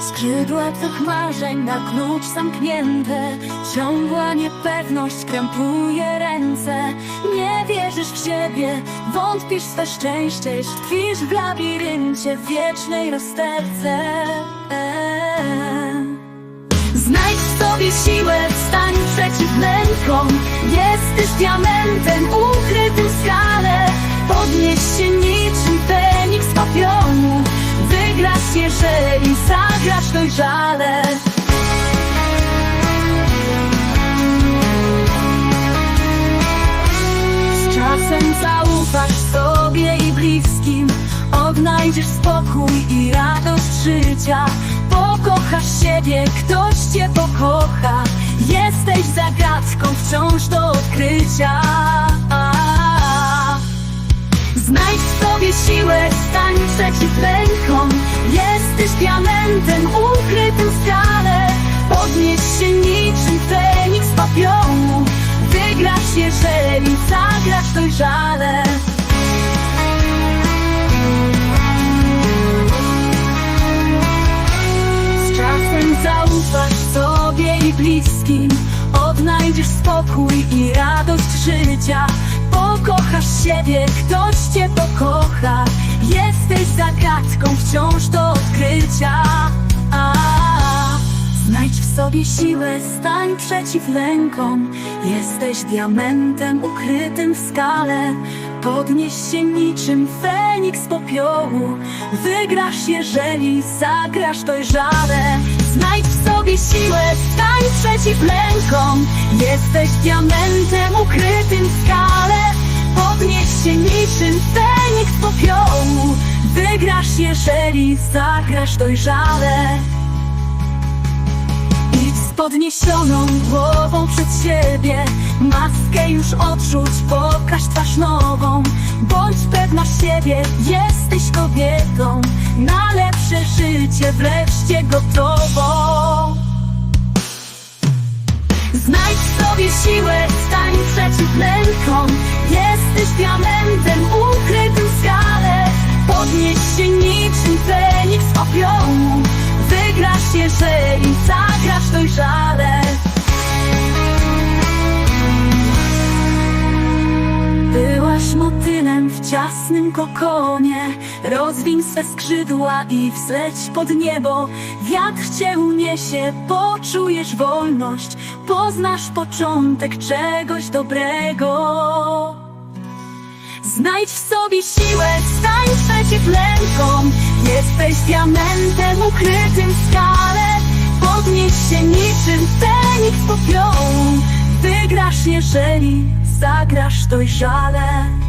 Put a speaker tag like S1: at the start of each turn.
S1: Skrzydła twych marzeń na klucz zamknięte. Ciągła niepewność krępuje ręce. Nie wierzysz w siebie, wątpisz w swe szczęście. Tkwisz w labiryncie wiecznej rozterce. Znajdź w sobie siłę, stań przeciw lękom Jesteś diamentem ukrytym w skale. Podnieś się niczym Feniks z papioru Wygrasz, jeżeli zagrasz dojrzale Z czasem zaufasz sobie i bliskim. Odnajdziesz spokój i radość życia. Pokochasz siebie, ktoś cię pokocha. Jesteś zagadką wciąż diamentem ukrytym w skale Podnieś się niczym Feniks z papioru. Wygrasz, jeżeli zagrasz dojrzale Z czasem zaufasz sobie i bliskim. Odnajdziesz spokój i radość życia. Pokochasz siebie, ktoś cię pokocha. Jesteś zagadką wciąż do sobie siłę, stań przeciw lękom. Jesteś diamentem ukrytym w skale. Podnieś się niczym Feniks popiołu. Wygrasz, jeżeli zagrasz dojrzale Znajdź w sobie siłę, stań przeciw lękom. Jesteś diamentem ukrytym w skale. Podnieś się niczym Feniks popiołu. Wygrasz, jeżeli zagrasz dojrzale podniesioną głową przed siebie Maskę już odrzuć, pokaż twarz nową Bądź pewna siebie, jesteś kobietą Na lepsze życie wreszcie gotową. Znajdź sobie siłę, stań przeciw lękom. Jesteś diamentem ukrytym w skale. Podnieś się niczym Feniks z popiołu Wygrasz, jeżeli zagrasz ciasnym kokonie. Rozwiń swe skrzydła i wzleć pod niebo. Wiatr cię uniesie, poczujesz wolność. Poznasz początek czegoś dobrego. Znajdź w sobie siłę, stań przeciw lękom. Jesteś diamentem ukrytym w skale. Podnieś się niczym Feniks z popiołu. Wygrasz, jeżeli zagrasz dojrzale